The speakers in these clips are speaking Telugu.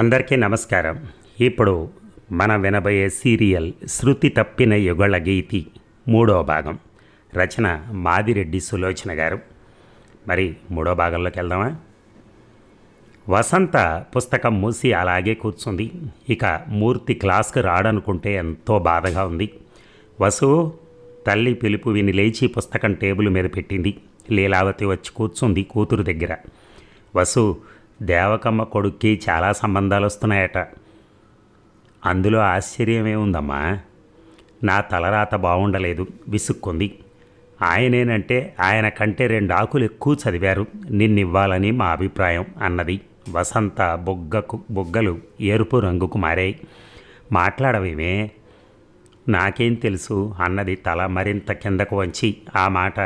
అందరికీ నమస్కారం. ఇప్పుడు మనం వినబోయే సీరియల్ శృతి తప్పిన యుగళ గీతి మూడో భాగం. రచన మాదిరెడ్డి సులోచన గారు. మరి మూడో భాగంలోకి వెళ్దామా? వసంత పుస్తకం మూసి అలాగే కూర్చుంది. ఇక మూర్తి క్లాస్కి రాడనుకుంటే ఎంతో బాధగా ఉంది. వసు తల్లి పిలుపు విని లేచి పుస్తకం టేబుల్ మీద పెట్టింది. లీలావతి వచ్చి కూర్చుంది కూతురు దగ్గర. వసు దేవకమ్మ కొడుక్కి చాలా సంబంధాలు వస్తున్నాయట అందులో ఆశ్చర్యమే ఉందమ్మా. నా తలరాత బాగుండలేదు విసుక్కుంది. ఆయనేనంటే ఆయన కంటే రెండు ఆకులు ఎక్కువ చదివారు నిన్నివ్వాలని మా అభిప్రాయం అన్నది. వసంత బొగ్గకు బొగ్గలు ఎరుపు రంగుకు మారాయి. మాట్లాడవేమే? నాకేం తెలుసు అన్నది తల మరింత కిందకు వంచి ఆ మాట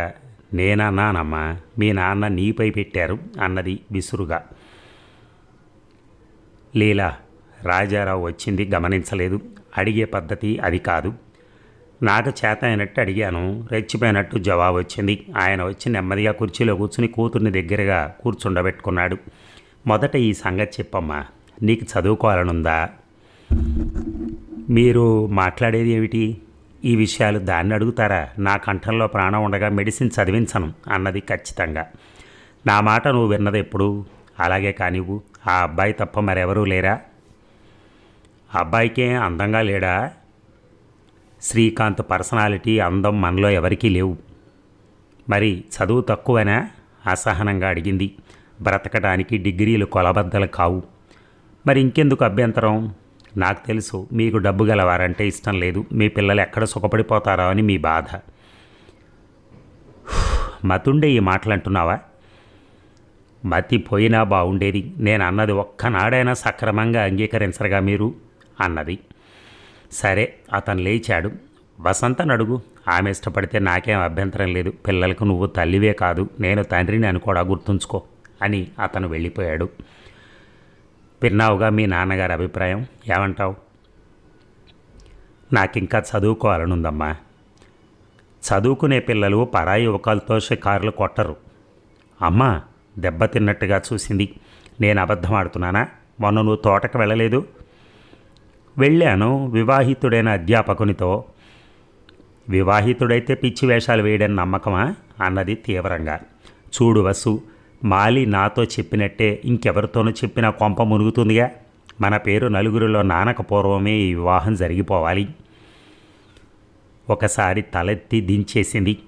నేనన్నానమ్మా మీ నాన్న నీపై పెట్టారు అన్నది విసురుగా. లీల రాజారావు వచ్చింది గమనించలేదు. అడిగే పద్ధతి అది కాదు. నాకు చేత అయినట్టు అడిగాను. రెచ్చిపోయినట్టు జవాబు వచ్చింది. ఆయన వచ్చి నెమ్మదిగా కుర్చీలో కూర్చుని కూతుర్ని దగ్గరగా కూర్చుండబెట్టుకున్నాడు. మొదట ఈ సంగతి చెప్పమ్మా. నీకు చదువుకోవాలనుందా? మీరు మాట్లాడేది ఏమిటి? ఈ విషయాలు దాన్ని అడుగుతారా? నా కంఠంలో ప్రాణం ఉండగా మెడిసిన్ చదివించను అన్నది ఖచ్చితంగా. నా మాట నువ్వు విన్నది ఎప్పుడు? అలాగే కానివ్వు. ఆ అబ్బాయి తప్ప మరెవరూ లేరా? అబ్బాయికే అందంగా లేడా? శ్రీకాంత్ పర్సనాలిటీ అందం మనలో ఎవరికీ లేవు. మరి చదువు తక్కువనా? అసహనంగా అడిగింది. బ్రతకడానికి డిగ్రీలు కొలబద్దలు కావు. మరి ఇంకెందుకు అభ్యంతరం? నాకు తెలుసు మీకు డబ్బు గలవారంటే ఇష్టం లేదు. మీ పిల్లలు ఎక్కడ సుఖపడిపోతారో అని మీ బాధ. మతుండే ఈ మాటలు అంటున్నావా మతి పోయినా బాగుండేది నేను అన్నది ఒక్కనాడైనా సక్రమంగా అంగీకరించరుగా మీరు? అన్నది. సరే అతను లేచాడు. వసంతను అడుగు. ఆమె ఇష్టపడితే నాకేం అభ్యంతరం లేదు. పిల్లలకు నువ్వు తల్లివే కాదు. నేను తండ్రిని అని కూడా గుర్తుంచుకో అని అతను వెళ్ళిపోయాడు. విన్నావుగా మీ నాన్నగారి అభిప్రాయం? ఏమంటావు? నాకింకా చదువుకోవాలనుందమ్మా. చదువుకునే పిల్లలు పరాయి యువకులతో షికారులు కొట్టరు. అమ్మా దెబ్బతిన్నట్టుగా చూసింది. నేను అబద్ధం ఆడుతున్నానా? మొన్న నువ్వు తోటకు వెళ్ళలేదు? వెళ్ళాను వివాహితుడైన అధ్యాపకునితో. వివాహితుడైతే పిచ్చి వేషాలు వేయడని నమ్మకమా? అన్నది తీవ్రంగా. చూడు వసు మాలి నాతో చెప్పినట్టే ఇంకెవరితోనూ చెప్పినా కొంప మునుగుతుందిగా. మన పేరు నలుగురిలో నానక పూర్వమే ఈ వివాహం జరిగిపోవాలి. ఒకసారి తలెత్తి దించేసింది.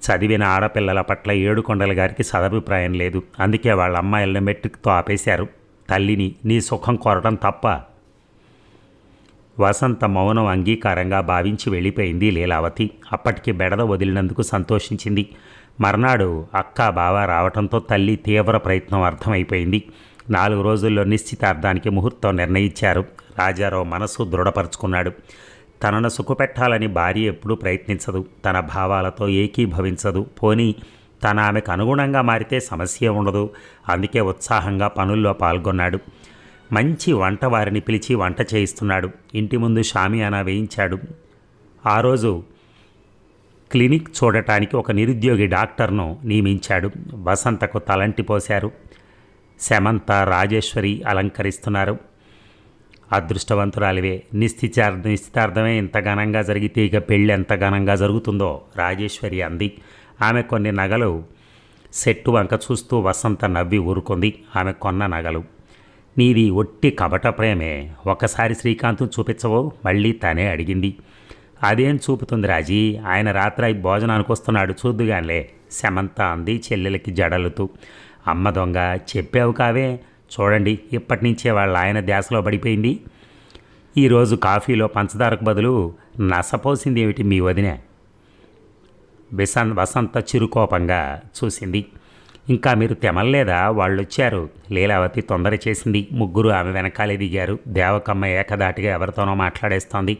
చదివిన ఆడపిల్లల పట్ల ఏడుకొండల గారికి సదభిప్రాయం లేదు. అందుకే వాళ్ళ అమ్మాయిలను మెట్రిక్తో ఆపేశారు. తల్లిని నీ సుఖం కోరడం తప్ప వసంత మౌనం అంగీకారంగా భావించి వెళ్ళిపోయింది లీలావతి. అప్పటికి బెడద వదిలినందుకు సంతోషించింది. మర్నాడు అక్క బావ రావటంతో తల్లి తీవ్ర ప్రయత్నం అర్థమైపోయింది. నాలుగు రోజుల్లో నిశ్చితార్థానికి ముహూర్తం నిర్ణయించారు. రాజారావు మనసు దృఢపరుచుకున్నాడు. తనను సుఖపెట్టాలని భార్య ఎప్పుడూ ప్రయత్నించదు. తన భావాలతో ఏకీభవించదు. పోనీ తన ఆమెకు అనుగుణంగా మారితే సమస్య ఉండదు. అందుకే ఉత్సాహంగా పనుల్లో పాల్గొన్నాడు. మంచి వంట వారిని పిలిచి వంట చేయిస్తున్నాడు. ఇంటి ముందు షామియానా వేయించాడు. ఆ రోజు క్లినిక్ చూడటానికి ఒక నిరుద్యోగి డాక్టర్ను నియమించాడు. వసంతకు తలంటి పోశారు. శమంత రాజేశ్వరి అలంకరిస్తున్నారు. అదృష్టవంతురాలివే. నిశ్చితార్థ నిశ్చితార్థమే ఇంత ఘనంగా జరిగితే ఇక పెళ్ళి ఎంత ఘనంగా జరుగుతుందో రాజేశ్వరి అంది. ఆమె కొన్ని నగలు సెట్టు వంక చూస్తూ వసంత నవ్వి ఊరుకుంది. ఆమె కొన్న నగలు. నీది ఒట్టి కపట ప్రేమే. ఒకసారి శ్రీకాంత్ చూపించవో? మళ్ళీ తనే అడిగింది. అదేం చూపుతుంది రాజీ? ఆయన రాత్రి భోజనానికి వస్తున్నాడు చూద్దుగానిలే. శమంత అంది చెల్లెలకి జడలుతూ. అమ్మ దొంగ చెప్పావు కావే? చూడండి ఇప్పటి నుంచే వాళ్ళ ఆయన ధ్యాసలో పడిపోయింది. ఈరోజు కాఫీలో పంచదారకు బదులు నసపోసింది ఏమిటి మీ వదిన? విసన్ వసంత చిరుకోపంగా చూసింది. ఇంకా మీరు తెమల్లేదా? వాళ్ళు వచ్చారు లీలావతి తొందర చేసింది. ముగ్గురు ఆమె వెనకాలే దిగారు. దేవకమ్మ ఏకదాటిగా ఎవరితోనో మాట్లాడేస్తోంది.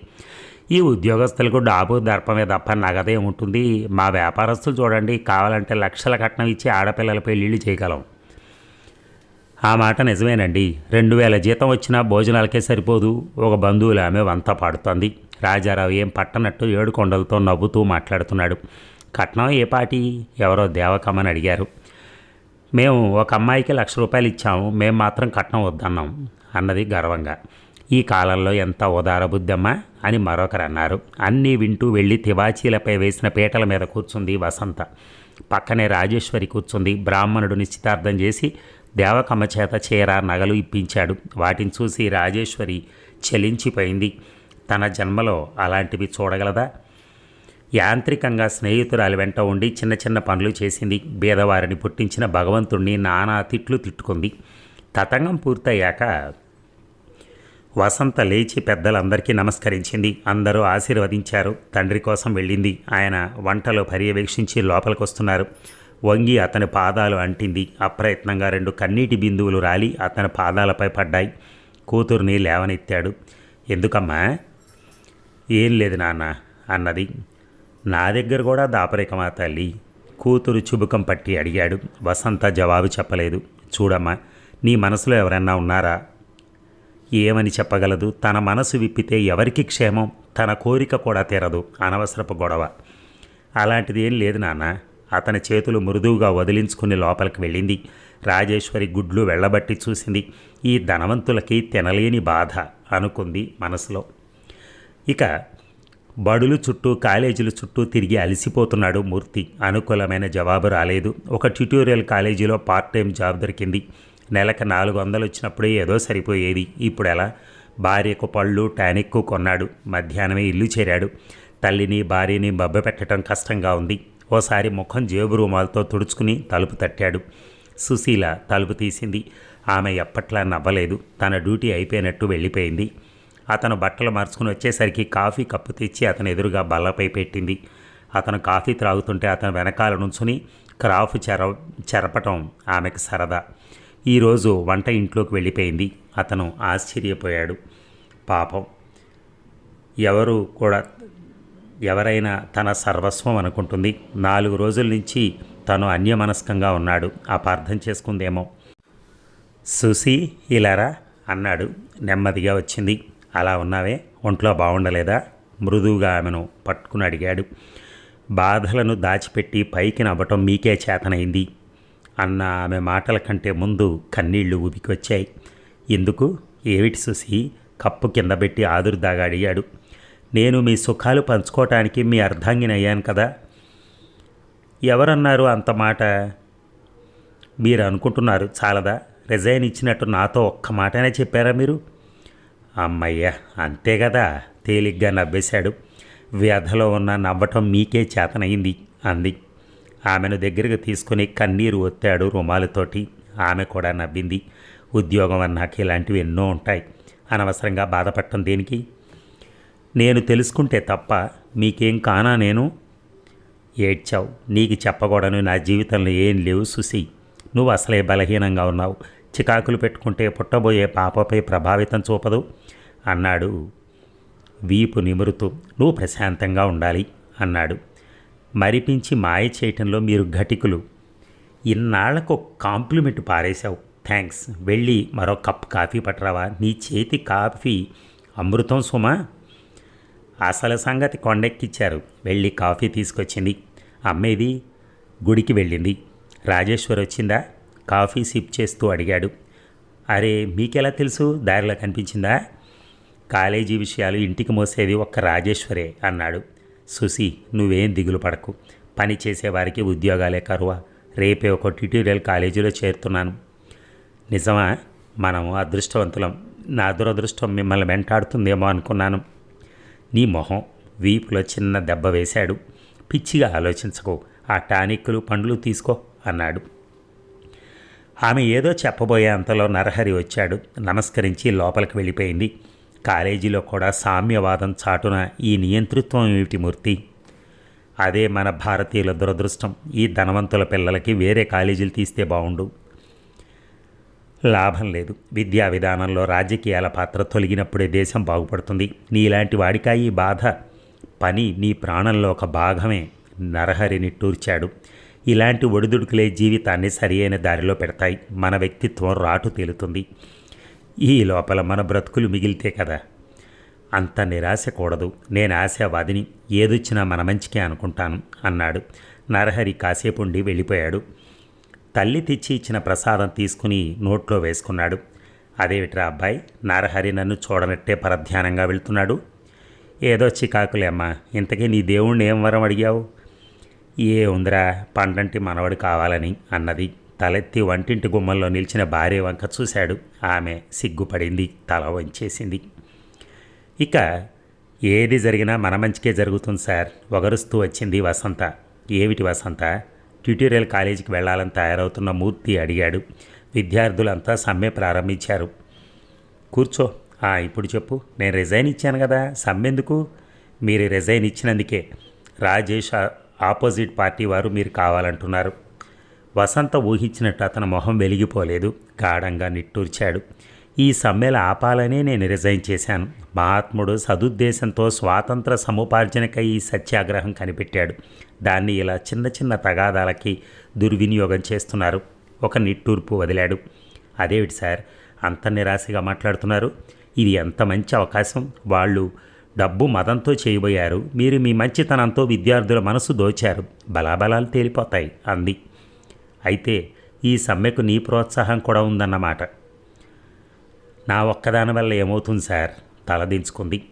ఈ ఉద్యోగస్తులకు డాబు దర్పమే తప్ప నగదే ఉంటుంది. మా వ్యాపారస్తులు చూడండి కావాలంటే లక్షల కట్నం ఇచ్చి ఆడపిల్లల పెళ్ళిళ్ళు చేయగలం. ఆ మాట నిజమేనండి. రెండు వేల జీతం వచ్చినా భోజనాలకే సరిపోదు. ఒక బంధువులు ఆమె వంత పాడుతోంది. రాజారావు ఏం పట్టనట్టు ఏడు కొండలతో నవ్వుతూ మాట్లాడుతున్నాడు. కట్నం ఏ పాటి? ఎవరో దేవకమ్మని అడిగారు. మేము ఒక అమ్మాయికి లక్ష రూపాయలు ఇచ్చాము. మేము మాత్రం కట్నం వద్దన్నాం అన్నది గర్వంగా. ఈ కాలంలో ఎంత ఉదారబుద్ధమ్మా అని మరొకరు అన్నారు. అన్నీ వింటూ వెళ్ళి తివాచీలపై వేసిన పీటల మీద కూర్చుంది వసంత. పక్కనే రాజేశ్వరి కూర్చుంది. బ్రాహ్మణుడు నిశ్చితార్థం చేసి దేవకమ్మ చేత చీర నగలు ఇప్పించాడు. వాటిని చూసి రాజేశ్వరి చలించిపోయింది. తన జన్మలో అలాంటివి చూడగలదా? యాంత్రికంగా స్నేహితురాలి వెంట ఉండి చిన్న చిన్న పనులు చేసింది. బీదవారిని పుట్టించిన భగవంతుణ్ణి నానా తిట్లు తిట్టుకుంది. తతంగం పూర్తయ్యాక వసంత లేచి పెద్దలందరికీ నమస్కరించింది. అందరూ ఆశీర్వదించారు. తండ్రి కోసం వెళ్ళింది. ఆయన వంటలో పర్యవేక్షించి లోపలికి వస్తున్నారు వంగి అతని పాదాలు అంటింది. అప్రయత్నంగా రెండు కన్నీటి బిందువులు రాలి అతని పాదాలపై పడ్డాయి. కూతుర్ని లేవనెత్తాడు. ఎందుకమ్మా? ఏం లేదు నాన్న అన్నది. నా దగ్గర కూడా దాపరికమా తల్లి? కూతురు చుబుకం పట్టి అడిగాడు. వసంత జవాబు చెప్పలేదు. చూడమ్మా నీ మనసులో ఎవరన్నా ఉన్నారా? ఏమని చెప్పగలదు? తన మనసు విప్పితే ఎవరికి క్షేమం? తన కోరిక కూడా తీరదు. అనవసరపు గొడవ. అలాంటిది ఏం లేదు నాన్న. అతని చేతులు మృదువుగా వదిలించుకుని లోపలికి వెళ్ళింది. రాజేశ్వరి గుడ్లు వెళ్ళబట్టి చూసింది. ఈ ధనవంతులకి తినలేని బాధ అనుకుంది మనసులో. ఇక బడులు చుట్టూ కాలేజీల చుట్టూ తిరిగి అలసిపోతున్నాడు మూర్తి. అనుకూలమైన జవాబు రాలేదు. ఒక ట్యుటోరియల్ కాలేజీలో పార్ట్ టైం జాబ్ దొరికింది. నెలకు నాలుగు వందలు వచ్చినప్పుడే ఏదో సరిపోయేది. ఇప్పుడు ఎలా? భార్యకు పళ్ళు టానిక్ కొన్నాడు. మధ్యాహ్నమే ఇల్లు చేరాడు. తల్లిని భార్యని బబ్బ పెట్టడం కష్టంగా ఉంది. ఓసారి ముఖం జేబు రూమాలతో తుడుచుకుని తలుపు తట్టాడు. సుశీల తలుపు తీసింది. ఆమె ఎప్పట్లా నవ్వలేదు. తన డ్యూటీ అయిపోయినట్టు వెళ్ళిపోయింది. అతను బట్టలు మార్చుకుని వచ్చేసరికి కాఫీ కప్పు తెచ్చి అతను ఎదురుగా బల్లపై పెట్టింది. అతను కాఫీ త్రాగుతుంటే అతను వెనకాల నుంచుని క్రాఫ్ చెర చెరపటం ఆమెకు సరదా. ఈరోజు వంట ఇంట్లోకి వెళ్ళిపోయింది. అతను ఆశ్చర్యపోయాడు. పాపం. ఎవరు కూడా ఎవరైనా తన సర్వస్వం అనుకుంటుంది. నాలుగు రోజుల నుంచి తను అన్యమనస్కంగా ఉన్నాడు. అపార్థం చేసుకుందేమో. సుసి ఇలారా? అన్నాడు. నెమ్మదిగా వచ్చింది. అలా ఉన్నావే? ఒంట్లో బాగుండలేదా మృదువుగా ఆమెను పట్టుకుని అడిగాడు. బాధలను దాచిపెట్టి పైకి నవ్వటం మీకే చేతనైంది. అన్న ఆమె మాటల కంటే ముందు కన్నీళ్ళు ఊపికొచ్చాయి ఎందుకు? ఏమిటి సుసి కప్పు కింద పెట్టి ఆదురుదాగా అడిగాడు. నేను మీ సుఖాలు పంచుకోవటానికి మీ అర్ధాంగినయ్యాను కదా. ఎవరన్నారు అంత మాట? మీరు అనుకుంటున్నారు చాలదా? రిజైన్ ఇచ్చినట్టు నాతో ఒక్క మాటనే చెప్పారా మీరు? అమ్మయ్య అంతే కదా తేలిగ్గా నవ్వేశాడు. వ్యధలో ఉన్న నవ్వటం మీకే చేతనయింది అంది. ఆమెను దగ్గరకు తీసుకుని కన్నీరు ఒత్తాడు రుమాలతోటి. ఆమె కూడా నవ్వింది. ఉద్యోగం అన్నాక ఇలాంటివి ఎన్నో ఉంటాయి. అనవసరంగా బాధపడటం దేనికి? నేను తెలుసుకుంటే తప్ప మీకేం కానా నేను? ఏడ్చావు. నీకు చెప్పకూడను నా జీవితంలో ఏం లేవు సుసి నువ్వు అసలే బలహీనంగా ఉన్నావు. చికాకులు పెట్టుకుంటే పుట్టబోయే పాపపై ప్రభావితం చూపదు అన్నాడు. వీపు నిమురుతూ నువ్వు ప్రశాంతంగా ఉండాలి అన్నాడు. మరిపించి మాయ చేయటంలో మీరు ఘటికులు. ఇన్నాళ్ళకు కాంప్లిమెంట్ పారేశావు. థ్యాంక్స్ వెళ్ళి మరో కప్ కాఫీ పట్టరావా? నీ చేతి కాఫీ అమృతం సుమా? అసలు సంగతి కొండెక్కిచ్చారు. వెళ్ళి కాఫీ తీసుకొచ్చింది. అమ్మేది? గుడికి వెళ్ళింది. రాజేశ్వర్ వచ్చిందా? కాఫీ సిప్ చేస్తూ అడిగాడు. అరే మీకెలా తెలుసు? దారిలో కనిపించిందా? కాలేజీ విషయాలు ఇంటికి మోసేది ఒక్క రాజేశ్వరే అన్నాడు. సుసి నువ్వేం దిగులు పడకు. పని చేసేవారికి ఉద్యోగాలే కరువా. రేపే ఒక ట్యూటోరియల్ కాలేజీలో చేరుతున్నాను. నిజమా? మనం అదృష్టవంతులం. నా దురదృష్టం మిమ్మల్ని వెంటాడుతుందేమో అనుకున్నాను. నీ మొహం వీపులో చిన్న దెబ్బ వేశాడు. పిచ్చిగా ఆలోచించకు ఆ టానిక్లు పండ్లు తీసుకో అన్నాడు. ఆమె ఏదో చెప్పబోయే అంతలో నరహరి వచ్చాడు. నమస్కరించి లోపలికి వెళ్ళిపోయింది. కాలేజీలో కూడా సామ్యవాదం చాటున ఈ నియంతృత్వం ఏమిటి మూర్తి? అదే మన భారతీయుల దురదృష్టం. ఈ ధనవంతుల పిల్లలకి వేరే కాలేజీలు తీస్తే బాగుండు లాభం లేదు. విద్యా విధానంలో రాజకీయాల పాత్ర తొలగినప్పుడే దేశం బాగుపడుతుంది. నీలాంటి వాడికా ఈ బాధ? పని నీ ప్రాణంలో ఒక భాగమే నరహరిని టూర్చాడు. ఇలాంటి ఒడిదుడుకులే జీవితాన్ని సరియైన దారిలో పెడతాయి. మన వ్యక్తిత్వం రాటు తేలుతుంది. ఈ లోపల మన బ్రతుకులు మిగిలితే కదా? అంత నిరాశ కూడదు. నేను ఆశావాదిని. ఏదొచ్చినా మన మంచికే అనుకుంటాను అన్నాడు. నరహరి కాసేపుండి వెళ్ళిపోయాడు. తల్లి తెచ్చి ఇచ్చిన ప్రసాదం తీసుకుని నోట్లో వేసుకున్నాడు. అదేమిట్రా అబ్బాయి? నరహరి నన్ను చూడనట్టే పరధ్యానంగా వెళ్తున్నాడు. ఏదో చికాకులే అమ్మా. ఇంతకీ నీ దేవుణ్ణి ఏం వరం అడిగావు? ఏ ఉందిరా పండంటి మనవడు కావాలని అన్నది. తలెత్తి వంటింటి గుమ్మంలో నిలిచిన భార్య వంక చూశాడు. ఆమె సిగ్గుపడింది తల వంచేసింది. ఇక ఏది జరిగినా మన మంచికే జరుగుతుంది సార్. ఒగరుస్తూ వచ్చింది వసంత. ఏమిటి వసంత? ట్యూటోరియల్ కాలేజీకి వెళ్ళాలని తయారవుతున్న మూర్తి అడిగాడు. విద్యార్థులంతా సమ్మె ప్రారంభించారు. కూర్చో. ఆ, ఇప్పుడు చెప్పు. నేను రిజైన్ ఇచ్చాను కదా. సమ్మెందుకు? మీరు రిజైన్ ఇచ్చినందుకే. రాజేష్ ఆపోజిట్ పార్టీ వారు మీరు కావాలంటున్నారు. వసంత ఊహించినట్టు అతని మొహం వెలిగిపోలేదు. గాఢంగా నిట్టూర్చాడు. ఈ సమ్మెల ఆపాలనే నేను రిజైన్ చేశాను. మహాత్ముడు సదుద్దేశంతో స్వాతంత్ర సముపార్జనకై ఈ సత్యాగ్రహం కనిపెట్టాడు. దాన్ని ఇలా చిన్న చిన్న తగాదాలకి దుర్వినియోగం చేస్తున్నారు. ఒక నిట్టూర్పు వదిలాడు. అదేమిటి సార్? అంత నిరాశగా మాట్లాడుతున్నారు. ఇది ఎంత మంచి అవకాశం. వాళ్ళు డబ్బు మదంతో చేయబోయారు. మీరు మీ మంచితనంతో విద్యార్థుల మనసు దోచారు. బలాబలాలు తేలిపోతాయి అంది. అయితే ఈ సమ్మెకు నీ ప్రోత్సాహం కూడా ఉందన్నమాట. నా ఒక్కదాని వల్ల ఏమవుతుంది సార్? తలదించుకుంది.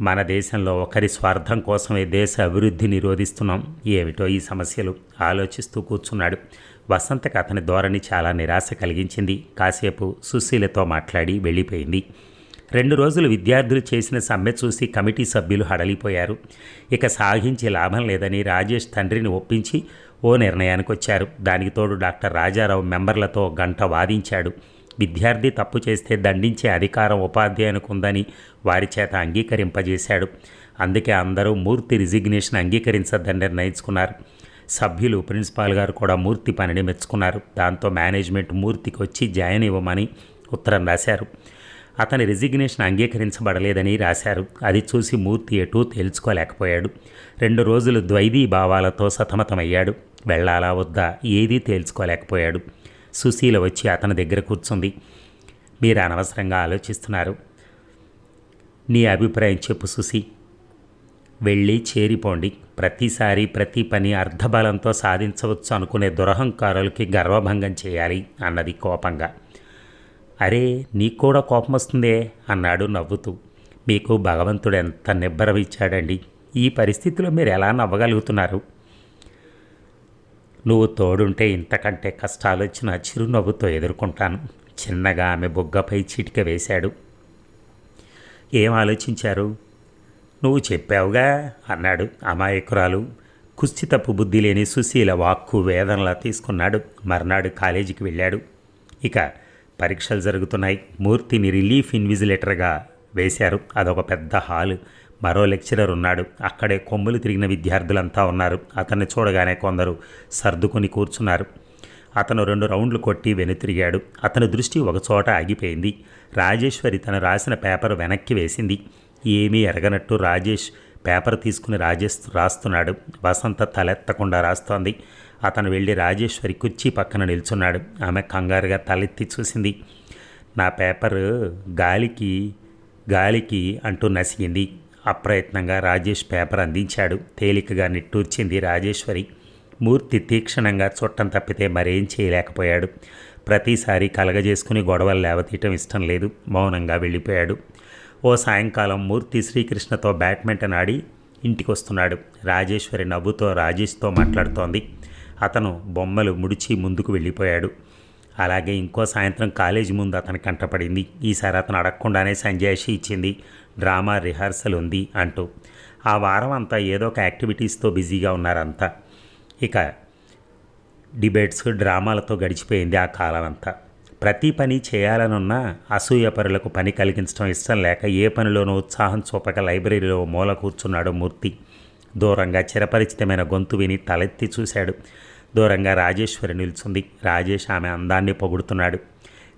మన దేశంలో ఒకరి స్వార్థం కోసమే దేశ అభివృద్ధి నిరోధిస్తున్నాం. ఏమిటో ఈ సమస్యలు ఆలోచిస్తూ కూర్చున్నాడు. వసంతకు అతని ధోరణి చాలా నిరాశ కలిగించింది. కాసేపు సుశీలతో మాట్లాడి వెళ్ళిపోయింది. రెండు రోజులు విద్యార్థులు చేసిన సమ్మె చూసి కమిటీ సభ్యులు హడలిపోయారు. ఇక సాగించే లాభం లేదని రాజేష్ తండ్రిని ఒప్పించి ఓ నిర్ణయానికి వచ్చారు దానికి తోడు డాక్టర్ రాజారావు మెంబర్లతో గంట వాదించాడు. విద్యార్థి తప్పు చేస్తే దండించే అధికారం ఉపాధ్యాయునికి ఉందని వారి చేత అంగీకరింపజేశాడు. అందుకే అందరూ మూర్తి రిజిగ్నేషన్ అంగీకరించద్దని నిర్ణయించుకున్నారు. సభ్యులు ప్రిన్సిపాల్ గారు కూడా మూర్తి పనిని మెచ్చుకున్నారు. దాంతో మేనేజ్మెంట్ మూర్తికి వచ్చి జాయిన్ ఇవ్వమని ఉత్తరం రాశారు. అతని రిజిగ్నేషన్ అంగీకరించబడలేదని రాశారు. అది చూసి మూర్తి ఎటూ తేల్చుకోలేకపోయాడు. రెండు రోజులు ద్వైదీ భావాలతో సతమతమయ్యాడు. వెళ్ళాలా వద్దా ఏదీ తేల్చుకోలేకపోయాడు. సుశీల వచ్చి అతని దగ్గర కూర్చుంది. మీరు అనవసరంగా ఆలోచిస్తున్నారు. నీ అభిప్రాయం చెప్పు సుశీ. వెళ్ళి చేరిపోండి. ప్రతిసారి ప్రతి పని అర్ధబలంతో సాధించవచ్చు అనుకునే దురహంకారులకి గర్వభంగం చేయాలి అన్నది కోపంగా. అరే నీకు కూడా కోపం వస్తుందే అన్నాడు నవ్వుతూ. మీకు భగవంతుడు ఎంత నిబ్బరమిచ్చాడండి ఈ పరిస్థితిలో మీరు ఎలా నవ్వగలుగుతున్నారు? నువ్వు తోడుంటే ఇంతకంటే కష్టాలు వచ్చిన చిరునవ్వుతో ఎదుర్కొంటాను. చిన్నగా ఆమె బొగ్గపై చిటిక వేశాడు. ఏం ఆలోచించారు? నువ్వు చెప్పావుగా అన్నాడు అమాయకురాలు. కుస్థితపు బుద్ధి లేని సుశీల వాక్కు వేదనలా తీసుకున్నాడు. మర్నాడు కాలేజీకి వెళ్ళాడు. ఇక పరీక్షలు జరుగుతున్నాయి. మూర్తిని రిలీఫ్ ఇన్విజిలేటర్గా వేశారు. అదొక పెద్ద హాలు. మరో లెక్చరర్ ఉన్నాడు. అక్కడే కొమ్ములు తిరిగిన విద్యార్థులంతా ఉన్నారు. అతన్ని చూడగానే కొందరు సర్దుకొని కూర్చున్నారు. అతను రెండు రౌండ్లు కొట్టి వెనుతిరిగాడు. అతని దృష్టి ఒకచోట ఆగిపోయింది. రాజేశ్వరి తను రాసిన పేపర్ వెనక్కి వేసింది. ఏమీ ఎరగనట్టు రాజేష్ పేపర్ తీసుకుని రాజేష్ రాస్తున్నాడు. వసంత తలెత్తకుండా రాస్తోంది. అతను వెళ్ళి రాజేశ్వరి కుర్చీ పక్కన నిల్చున్నాడు. ఆమె కంగారుగా తలెత్తి చూసింది. నా పేపర్ గాలికి గాలికి అంటూ నసిగింది. అప్రయత్నంగా రాజేష్ పేపర్ అందించాడు. తేలికగా నిట్టూర్చింది రాజేశ్వరి. మూర్తి తీక్షణంగా చుట్టం తప్పితే మరేం చేయలేకపోయాడు. ప్రతిసారి కలగజేసుకుని గొడవలు లేవతీయటం ఇష్టం లేదు. మౌనంగా వెళ్ళిపోయాడు. ఓ సాయంకాలం మూర్తి శ్రీకృష్ణతో బ్యాడ్మింటన్ ఆడి ఇంటికి వస్తున్నాడు. రాజేశ్వరి నవ్వుతో రాజేష్తో మాట్లాడుతోంది. అతను బొమ్మలు ముడిచి ముందుకు వెళ్ళిపోయాడు. అలాగే ఇంకో సాయంత్రం కాలేజీ ముందు అతను కంటపడింది. ఈసారి అతను అడగకుండానే సంజాయిషి ఇచ్చింది. డ్రామా రిహార్సల్ ఉంది అంటూ. ఆ వారం అంతా ఏదో ఒక యాక్టివిటీస్తో బిజీగా ఉన్నారంతా. ఇక డిబేట్స్ డ్రామాలతో గడిచిపోయింది ఆ కాలం అంతా ప్రతి పని చేయాలనున్నా అసూయపరులకు పని కలిగించడం ఇష్టం లేక ఏ పనిలోనూ ఉత్సాహం చూపక లైబ్రరీలో మూల కూర్చున్నాడు మూర్తి. దూరంగా చిరపరిచితమైన గొంతు విని తలెత్తి చూశాడు. దూరంగా రాజేశ్వరి నిల్చుంది. రాజేష్ ఆమె అందాన్ని పొగుడుతున్నాడు.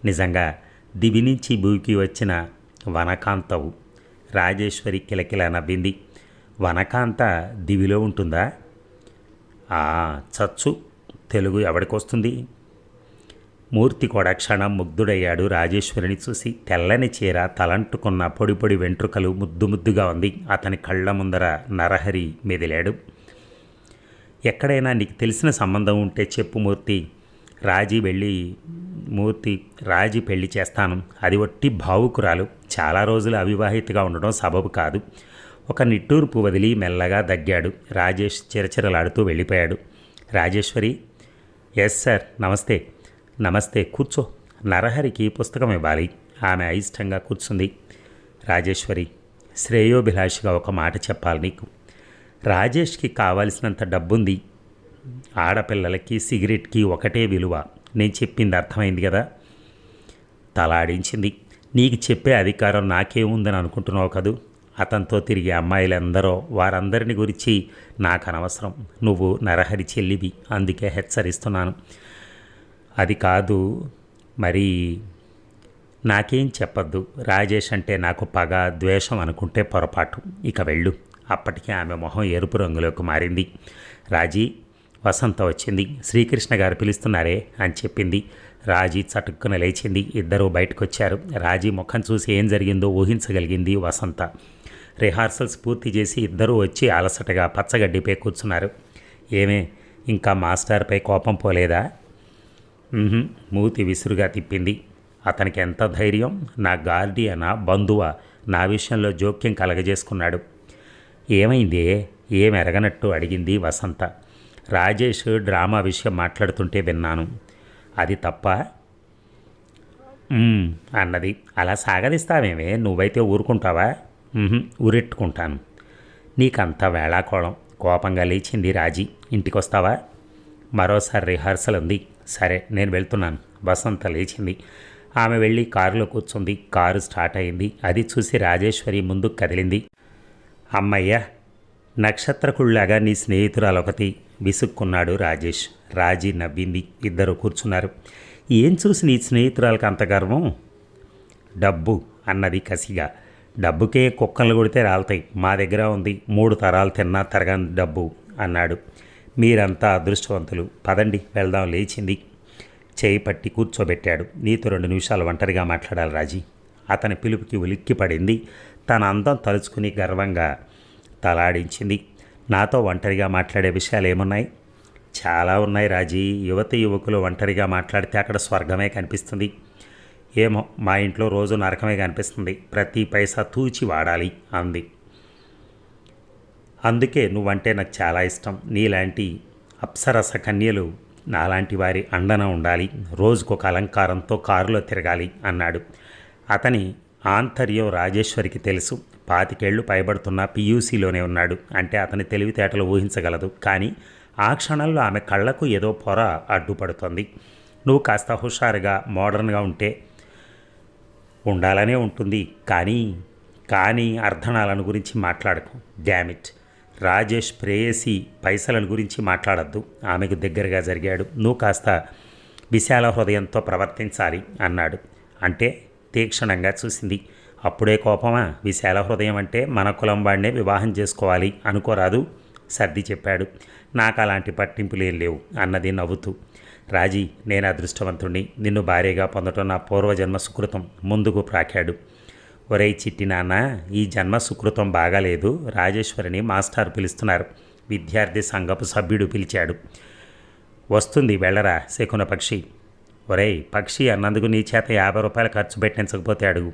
నిజంగా దివి నుంచి భూకి వచ్చిన వనకాంతవు. రాజేశ్వరి కిలకిల నవ్వింది. వనకాంత దివిలో ఉంటుందా? ఆ చచ్చు. తెలుగు ఎవడికొస్తుంది? మూర్తి కూడా క్షణం ముగ్ధుడయ్యాడు రాజేశ్వరిని చూసి. తెల్లని చీర తలంటుకున్న పొడి పొడి వెంట్రుకలు ముద్దు ముద్దుగా ఉంది. అతని కళ్ళ ముందర నరహరి మెదిలాడు. ఎక్కడైనా నీకు తెలిసిన సంబంధం ఉంటే చెప్పు మూర్తి. రాజీ వెళ్ళి మూర్తి రాజీ పెళ్ళి చేస్తాను. అది ఒట్టి భావుకురాలు చాలా రోజులు అవివాహితగా ఉండడం సబబు కాదు. ఒక నిట్టూర్పు వదిలి మెల్లగా దగ్గాడు. రాజేష్ చిరచిరలాడుతూ వెళ్ళిపోయాడు. రాజేశ్వరి ఎస్ సార్ నమస్తే. నమస్తే కూర్చో. నరహరికి పుస్తకం ఇవ్వాలి. ఆమె అయిష్టంగా కూర్చుంది. రాజేశ్వరి శ్రేయోభిలాషిగా ఒక మాట చెప్పాలి నీకు. రాజేష్కి కావలసినంత డబ్బుంది. ఆడపిల్లలకి సిగరెట్కి ఒకటే విలువ. నేను చెప్పింది అర్థమైంది కదా? తలాడించింది. నీకు చెప్పే అధికారం నాకేముందని అనుకుంటున్నావు కదూ? అతనితో తిరిగే అమ్మాయిలందరో వారందరిని గురించి నాకు అనవసరం. నువ్వు నరహరి చెల్లివి అందుకే హెచ్చరిస్తున్నాను. అది కాదు మరి నాకేం చెప్పద్దు. రాజేష్ అంటే నాకు పగ ద్వేషం అనుకుంటే పొరపాటు. ఇక వెళ్ళు. అప్పటికే ఆమె మొహం ఎరుపు రంగులోకి మారింది. రాజీ వసంత వచ్చింది. శ్రీకృష్ణ గారు పిలుస్తున్నారే అని చెప్పింది. రాజీ చటుక్కున లేచింది. ఇద్దరూ బయటకొచ్చారు. రాజీ ముఖం చూసి ఏం జరిగిందో ఊహించగలిగింది వసంత. రిహార్సల్స్ పూర్తి చేసి ఇద్దరూ వచ్చి అలసటగా పచ్చగడ్డిపై కూర్చున్నారు. ఏమే ఇంకా మాస్టర్పై కోపం పోలేదా? మూతి విసురుగా తిప్పింది. అతనికి ఎంత ధైర్యం? నా గార్డియనా బంధువా? నా విషయంలో జోక్యం కలగజేసుకున్నాడు. ఏమైంది? ఏమెరగనట్టు అడిగింది వసంత. రాజేష్ డ్రామా విషయం మాట్లాడుతుంటే విన్నాను. అది తప్ప? అన్నది. అలా సాగదిస్తావేమే? నువ్వైతే ఊరుకుంటావా? ఊరెట్టుకుంటాను. నీకంత వేళాకోళం. కోపంగా లేచింది రాజీ. ఇంటికొస్తావా? మరోసారి రిహార్సల్ ఉంది. సరే నేను వెళ్తున్నాను. వసంత లేచింది. ఆమె వెళ్ళి కారులో కూర్చుంది. కారు స్టార్ట్ అయింది. అది చూసి రాజేశ్వరి ముందుకు కదిలింది. అమ్మయ్య నక్షత్రకుళ్ళలాగా నీ స్నేహితురాలొకతి విసుక్కున్నాడు రాజేష్. రాజీ నవ్వింది. ఇద్దరు కూర్చున్నారు. ఏం చూసి నీ స్నేహితురాలకు అంత గర్వం? డబ్బు అన్నది కసిగా. డబ్బుకే కుక్కలు కొడితే రాలుతాయి. మా దగ్గర ఉంది. మూడు తరాలు తిన్నా తరగని డబ్బు అన్నాడు. మీరంతా అదృష్టవంతులు. పదండి వెళ్దాం లేచింది. చేయి పట్టి కూర్చోబెట్టాడు. నీతో రెండు నిమిషాలు ఒంటరిగా మాట్లాడాలి రాజీ. అతని పిలుపుకి ఉలిక్కి పడింది తన అందం తలుచుకుని గర్వంగా తలాడించింది. నాతో ఒంటరిగా మాట్లాడే విషయాలు ఏమున్నాయి? చాలా ఉన్నాయి రాజీ. యువతి యువకులు ఒంటరిగా మాట్లాడితే అక్కడ స్వర్గమే కనిపిస్తుంది. ఏమో మా ఇంట్లో రోజు నరకమే కనిపిస్తుంది. ప్రతి పైసా తూచి వాడాలి అంది. అందుకే నువ్వంటే నాకు చాలా ఇష్టం. నీలాంటి అప్సరస కన్యలు నాలాంటి వారి అండన ఉండాలి. రోజుకొక అలంకారంతో కారులో తిరగాలి అన్నాడు. అతని ఆంతర్యం రాజేశ్వరికి తెలుసు. పాతికేళ్ళు పైబడుతున్న పీయూసీలోనే ఉన్నాడు. అంటే అతని తెలివితేటలు ఊహించగలదు. కానీ ఆ క్షణంలో ఆమె కళ్ళకు ఏదో పొర అడ్డుపడుతోంది. నువ్వు కాస్త హుషారుగా మోడర్న్గా ఉంటే ఉండాలనే ఉంటుంది. కానీ కానీ అర్ధనాలను గురించి మాట్లాడకు. డ్యామిట్ రాజేష్ ప్రేయసి పైసలను గురించి మాట్లాడద్దు. ఆమెకు దగ్గరగా జరిగాడు. నువ్వు కాస్త విశాల హృదయంతో ప్రవర్తించాలి అన్నాడు. అంటే తీక్షణంగా చూసింది. అప్పుడే కోపమా? విశాల హృదయం అంటే మన కులం వాడినే వివాహం చేసుకోవాలి అనుకోరాదు సర్ది చెప్పాడు. నాకు అలాంటి పట్టింపులేం లేవు అన్నది నవ్వుతూ. రాజీ నేను అదృష్టవంతుణ్ణి. నిన్ను భార్యగా పొందటం నా పూర్వజన్మ సుకృతం ముందుకు ప్రాకాడు. ఒరేయ్ చిట్టి నాన్న ఈ జన్మ సుకృతం బాగాలేదు. రాజేశ్వరిని మాస్టర్ పిలుస్తున్నారు. విద్యార్థి సంఘపు సభ్యుడు పిలిచాడు. వస్తుంది వెళ్ళరా శకున పక్షి. ఒరేయ్ పక్షి అన్నందుకు నీ చేత యాభై రూపాయలు ఖర్చు పెట్టించకపోతే అడుగు.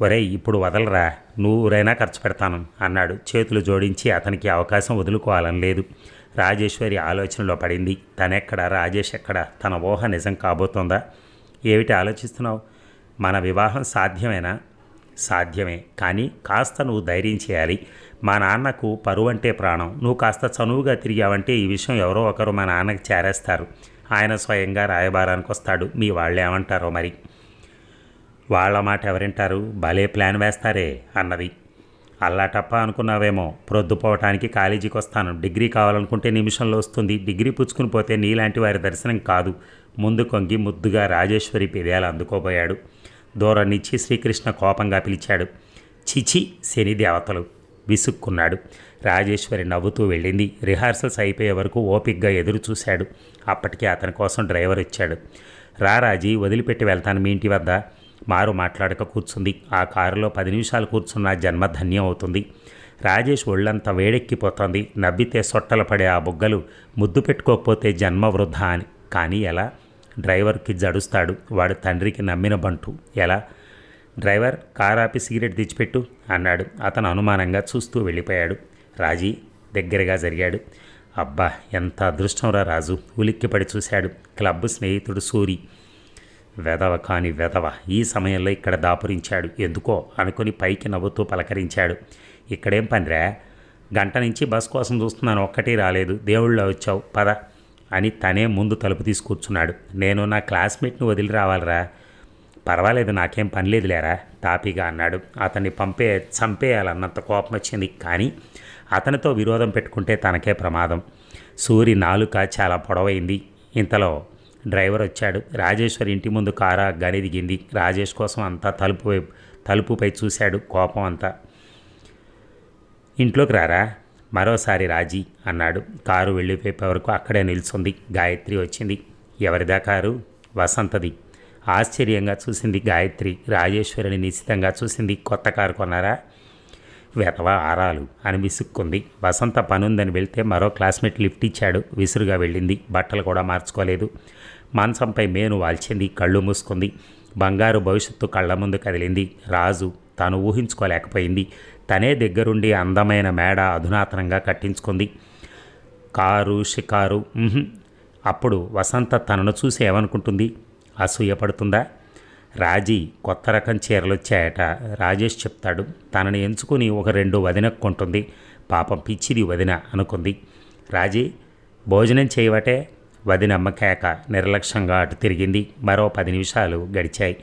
ఒరేయ్ ఇప్పుడు వదలరా నువ్వురైనా ఖర్చు పెడతాను అన్నాడు. చేతులు జోడించి అతనికి అవకాశం వదులుకోవాలని లేదు. రాజేశ్వరి ఆలోచనలో పడింది. తనెక్కడ రాజేష్ ఎక్కడ తన ఊహ నిజం కాబోతోందా? ఏమిటి ఆలోచిస్తున్నావు? మన వివాహం సాధ్యమేనా? సాధ్యమే కానీ కాస్త నువ్వు ధైర్యం చేయాలి. మా నాన్నకు పరువంటే ప్రాణం. నువ్వు కాస్త చనువుగా తిరిగావంటే ఈ విషయం ఎవరో ఒకరు మా నాన్నకు చేరేస్తారు. ఆయన స్వయంగా రాయబారానికి వస్తాడు మీ వాళ్ళు ఏమంటారో మరి? వాళ్ళ మాట ఎవరింటారు? భలే ప్లాన్ వేస్తారే అన్నది. అల్లాటప్ప అనుకున్నావేమో. ప్రొద్దుపోవటానికి కాలేజీకి వస్తాను డిగ్రీ కావాలనుకుంటే నిమిషంలో వస్తుంది. డిగ్రీ పుచ్చుకుని పోతే నీలాంటి వారి దర్శనం కాదు. ముందు కొంగి ముద్దుగా రాజేశ్వరి పెదేలు అందుకోబోయాడు. దూరం నుంచి శ్రీకృష్ణ కోపంగా పిలిచాడు. చిచి శని దేవతలు విసుక్కున్నాడు. రాజేశ్వరి నవ్వుతూ వెళ్ళింది. రిహార్సల్స్ అయిపోయే వరకు ఓపిక్గా ఎదురు చూశాడు అప్పటికే అతని కోసం డ్రైవర్ ఇచ్చాడు రారాజీ వదిలిపెట్టి వెళ్తాను మీ ఇంటి వద్ద. మారు మాట్లాడక కూర్చుంది. ఆ కారులో పది నిమిషాలు కూర్చున్న జన్మ ధన్యం అవుతుంది. రాజేష్ ఒళ్ళంతా వేడెక్కిపోతోంది. నవ్వితే సొట్టలు పడే ఆ బుగ్గలు ముద్దు పెట్టుకోకపోతే జన్మ వృద్ధ అని. కానీ ఎలా? డ్రైవర్కి జడుస్తాడు. వాడు తండ్రికి నమ్మిన బంటు. ఎలా? డ్రైవర్ కార్ ఆపి సిగరెట్ తెచ్చిపెట్టు అన్నాడు. అతను అనుమానంగా చూస్తూ వెళ్ళిపోయాడు. రాజీ దగ్గరగా జరిగాడు. అబ్బా ఎంత అదృష్టంరా రాజు. ఉలిక్కిపడి చూశాడు. క్లబ్ స్నేహితుడు సూరి. వెధవ కాని వెధవ ఈ సమయంలో ఇక్కడ దాపురించాడు. ఎందుకో అనుకుని పైకి నవ్వుతూ పలకరించాడు. ఇక్కడేం పనిరా గంట నుంచి బస్ కోసం చూస్తున్నాను. ఒక్కటి రాలేదు. దేవుళ్ళ వచ్చావు. పద అని తనే ముందు తలుపు తీసుకూర్చున్నాడు నేను నా క్లాస్మేట్ని వదిలి రావాలిరా. పర్వాలేదు నాకేం పని లేదులేరా? తాపీగా అన్నాడు. అతన్ని పంపే చంపేయాలన్నంత కోపం వచ్చింది కానీ అతనితో విరోధం పెట్టుకుంటే తనకే ప్రమాదం. సూరి నాలుక చాలా పొడవైంది. ఇంతలో డ్రైవర్ వచ్చాడు. రాజేశ్వరి ఇంటి ముందు కారా గని దిగింది. రాజేష్ కోసం అంతా తలుపు వైపు తలుపుపై చూశాడు కోపం అంతా. ఇంట్లోకి రారా? మరోసారి రాజీ అన్నాడు. కారు వెళ్ళిపోయే వరకు అక్కడే నిల్చుంది. గాయత్రి వచ్చింది. ఎవరిదా కారు? వసంతది. ఆశ్చర్యంగా చూసింది గాయత్రి. రాజేశ్వరిని నిశ్చితంగా చూసింది కొత్త కారు కొన్నారా? వెతవ ఆరాలు అని విసుక్కుంది. వసంత పనుందని వెళ్తే మరో క్లాస్మేట్ లిఫ్ట్ ఇచ్చాడు. విసురుగా వెళ్ళింది. బట్టలు కూడా మార్చుకోలేదు. మంచంపై మేను వాల్చింది. కళ్ళు మూసుకుంది. బంగారు భవిష్యత్తు కళ్ళ ముందు కదిలింది. రాజు తాను ఊహించుకోలేకపోయింది. తనే దగ్గరుండి అందమైన మేడ అధునాతనంగా కట్టించుకుంది. కారు షికారు అప్పుడు వసంత తనను చూసి ఏమనుకుంటుంది? అసూయపడుతుందా రాజీ కొత్త రకం చీరలు వచ్చాయట రాజేష్ చెప్తాడు తనని ఎంచుకుని ఒక రెండు వదినకు కొంటుంది. పాపం పిచ్చిది వదిన అనుకుంది. రాజీ భోజనం చేయవటే వదినమ్మ కేక నిర్లక్ష్యంగా అటు తిరిగింది. మరో పది నిమిషాలు గడిచాయి.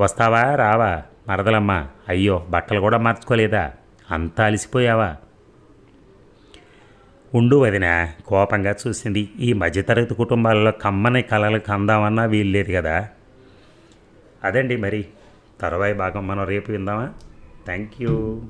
వస్తావా? రావా? మరదలమ్మ అయ్యో బట్టలు కూడా మార్చుకోలేదా? అంతా అలసిపోయావా ఉండు వదిన కోపంగా చూసింది. ఈ మధ్యతరగతి కుటుంబాలలో కమ్మని కళలు కందామన్నా వీల్లేదు కదా? అదండి మరి. తర్వాయి భాగం మనం రేపు విందామా? Thank you